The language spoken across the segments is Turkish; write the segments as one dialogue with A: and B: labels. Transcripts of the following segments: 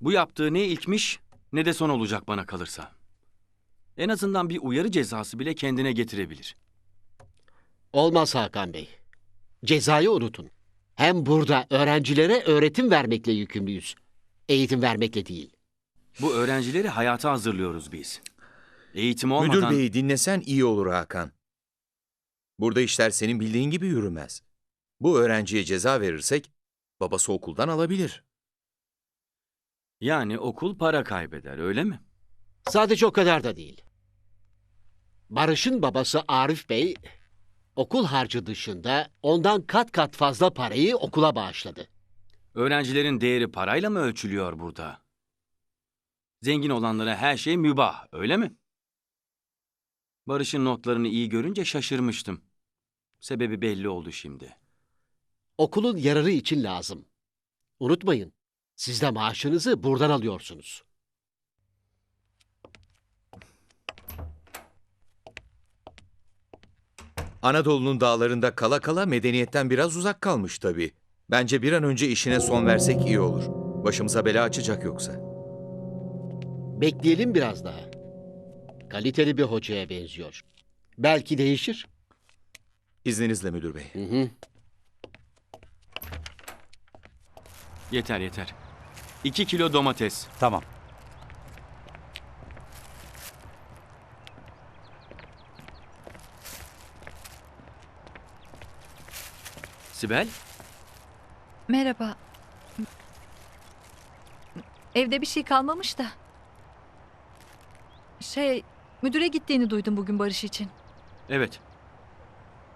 A: Bu yaptığı ne ilkmiş ne de son olacak bana kalırsa. En azından bir uyarı cezası bile kendine getirebilir.
B: Olmaz Hakan Bey. Cezayı unutun. Hem burada öğrencilere öğretim vermekle yükümlüyüz. Eğitim vermekle değil.
A: Bu öğrencileri hayata hazırlıyoruz biz. Eğitim olmadan...
C: Müdür beyi dinlesen iyi olur Hakan. Burada işler senin bildiğin gibi yürümez. Bu öğrenciye ceza verirsek babası okuldan alabilir.
A: Yani okul para kaybeder öyle mi?
B: Sadece o kadar da değil. Barış'ın babası Arif Bey okul harcı dışında ondan kat kat fazla parayı okula bağışladı.
A: Öğrencilerin değeri parayla mı ölçülüyor burada? Zengin olanlara her şey mübah, öyle mi? Barış'ın notlarını iyi görünce şaşırmıştım. Sebebi belli oldu şimdi.
B: Okulun yararı için lazım. Unutmayın, siz de maaşınızı buradan alıyorsunuz.
C: Anadolu'nun dağlarında kala kala medeniyetten biraz uzak kalmış tabii. Bence bir an önce işine son versek iyi olur. Başımıza bela açacak yoksa.
B: Bekleyelim biraz daha. Kaliteli bir hocaya benziyor. Belki değişir.
C: İzninizle müdür bey.
B: Hı hı.
A: Yeter yeter. İki kilo domates.
D: Tamam.
A: Sibel,
E: Merhaba. Evde bir şey kalmamış da. Şey, müdüre gittiğini duydum bugün Barış için.
A: evet.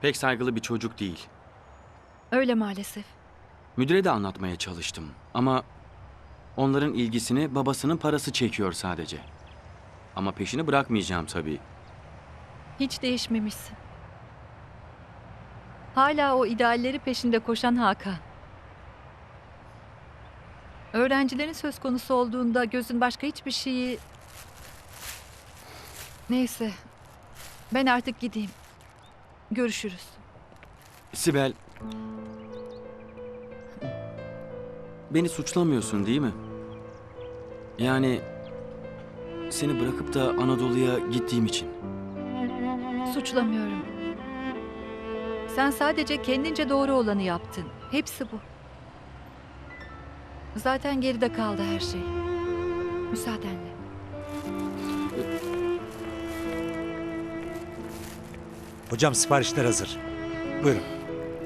A: Pek saygılı bir çocuk değil.
E: Öyle maalesef.
A: Müdüre de anlatmaya çalıştım ama onların ilgisini babasının parası çekiyor sadece. Ama peşini bırakmayacağım tabii.
E: Hiç değişmemişsin. Hala o idealleri peşinde koşan Hakan. Öğrencilerin söz konusu olduğunda gözün başka hiçbir şeyi... Neyse. Ben artık gideyim. Görüşürüz.
A: Sibel, beni suçlamıyorsun değil mi? Yani seni bırakıp da Anadolu'ya gittiğim için.
E: Suçlamıyorum. Sen sadece kendince doğru olanı yaptın. Hepsi bu. Zaten geride kaldı her şey. Müsaadenle.
D: Hocam siparişler hazır. Buyurun.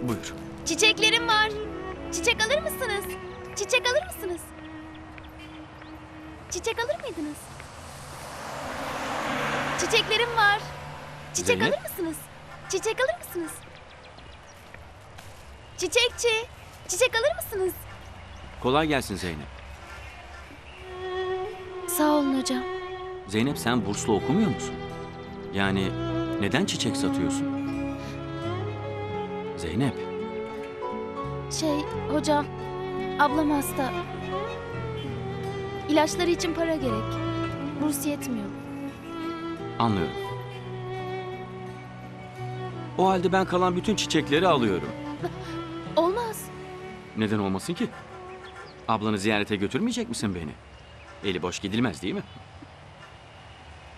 A: Buyur.
F: Çiçeklerim var. Çiçek alır mısınız? Çiçek alır mısınız? Çiçek alır mıydınız? Çiçeklerim var. Çiçek
A: Zeynep?
F: alır mısınız? Çiçek alır mısınız? Çiçekçi, çiçek alır mısınız?
A: Kolay gelsin Zeynep.
F: Sağ olun hocam.
A: Zeynep sen burslu okumuyor musun? Yani neden çiçek satıyorsun? Zeynep,
F: Şey, hocam, ablam hasta. İlaçları için para gerek. Burs yetmiyor.
A: anlıyorum. O halde ben kalan bütün çiçekleri alıyorum.
F: Olmaz.
A: Neden olmasın ki? Ablanı ziyarete götürmeyecek misin beni? Eli boş gidilmez değil mi?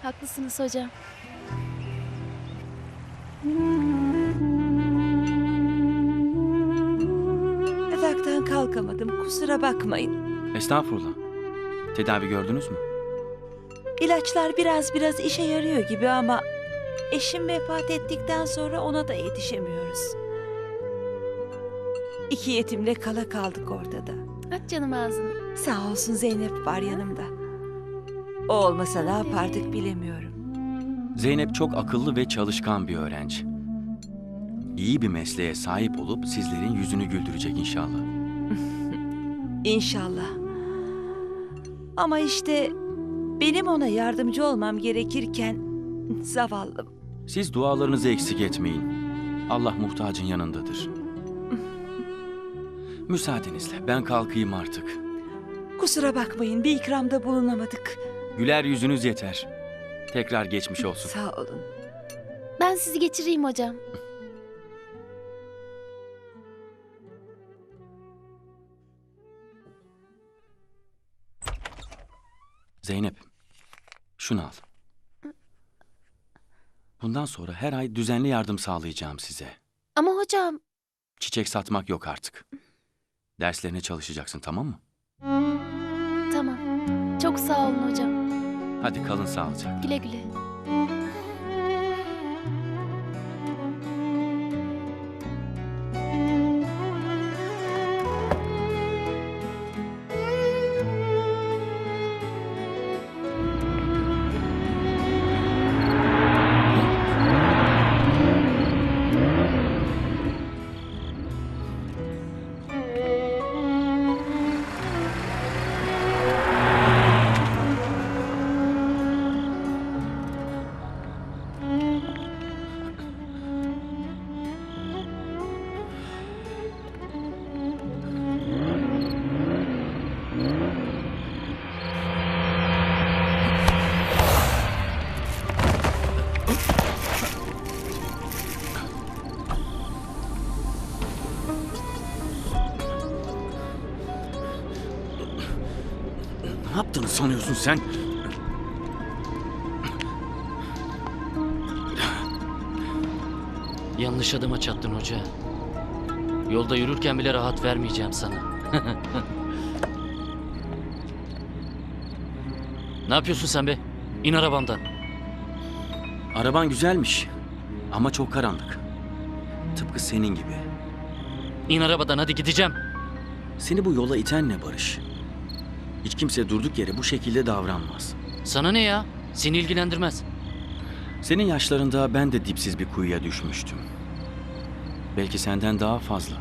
F: Haklısınız hocam.
G: Yataktan kalkamadım kusura bakmayın.
A: Estağfurullah. Tedavi gördünüz mü?
G: İlaçlar biraz biraz işe yarıyor gibi ama eşim vefat ettikten sonra ona da yetişemiyoruz. İki yetimle kala kaldık ortada.
F: Aç canım ağzını.
G: Sağ olsun Zeynep var yanımda. O olmasa ne yapardık bilemiyorum.
A: Zeynep çok akıllı ve çalışkan bir öğrenci. İyi bir mesleğe sahip olup sizlerin yüzünü güldürecek inşallah.
G: İnşallah. Ama işte benim ona yardımcı olmam gerekirken zavallım.
A: Siz dualarınızı eksik etmeyin. Allah muhtacın yanındadır. Müsaadenizle ben kalkayım artık.
G: Kusura bakmayın bir ikramda bulunamadık.
A: Güler yüzünüz yeter. Tekrar geçmiş olsun.
G: Sağ olun.
F: Ben sizi geçireyim hocam.
A: Zeynep, şunu al. Bundan sonra her ay düzenli yardım sağlayacağım size.
F: Ama hocam
A: Çiçek satmak yok artık. Derslerine çalışacaksın tamam mı?
F: tamam. Çok sağ olun hocam.
A: Hadi kalın sağlıcakla.
F: Güle güle.
A: Sanıyorsun sen?
H: Yanlış adıma çattın hoca. Yolda yürürken bile rahat vermeyeceğim sana. ne yapıyorsun sen be? İn arabamdan.
A: Araban güzelmiş ama çok karanlık. Tıpkı senin gibi.
H: İn arabadan hadi gideceğim.
A: Seni bu yola iten ne Barış? Hiç kimse durduk yere bu şekilde davranmaz.
H: Sana ne ya? Seni ilgilendirmez.
A: Senin yaşlarında ben de dipsiz bir kuyuya düşmüştüm. Belki senden daha fazla.